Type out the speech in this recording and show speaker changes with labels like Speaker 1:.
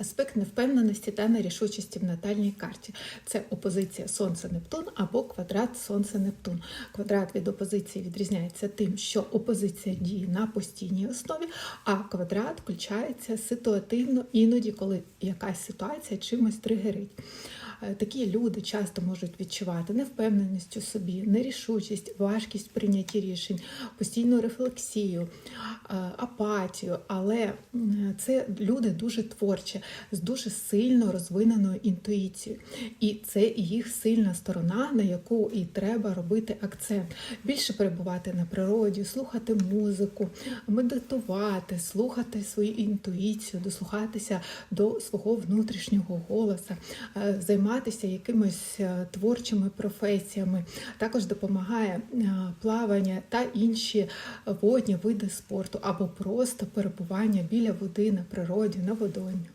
Speaker 1: аспект невпевненості та нерішучості в натальній карті. Це опозиція Сонце-Нептун або квадрат Сонце-Нептун. Квадрат від опозиції відрізняється тим, що опозиція діє на постійній основі, а квадрат включається ситуативно іноді, коли якась ситуація чимось тригерить. Е, Такі люди часто можуть відчувати невпевненість у собі, нерішучість, важкість в прийнятті рішень, постійну рефлексію, е, апатію. Але це люди дуже творчі, з дуже сильно розвиненою інтуїцією. І це їх сильна сторона, на яку і треба робити акцент. Більше перебувати на природі, слухати музику, медитувати, слухати свою інтуїцію, дослухатися до свого внутрішнього голоса, е, займатися якимись е, творчими професіями. Також допомагає е, плавання та інші водні види спорту або просто перебування біля води на природі, на водоймі.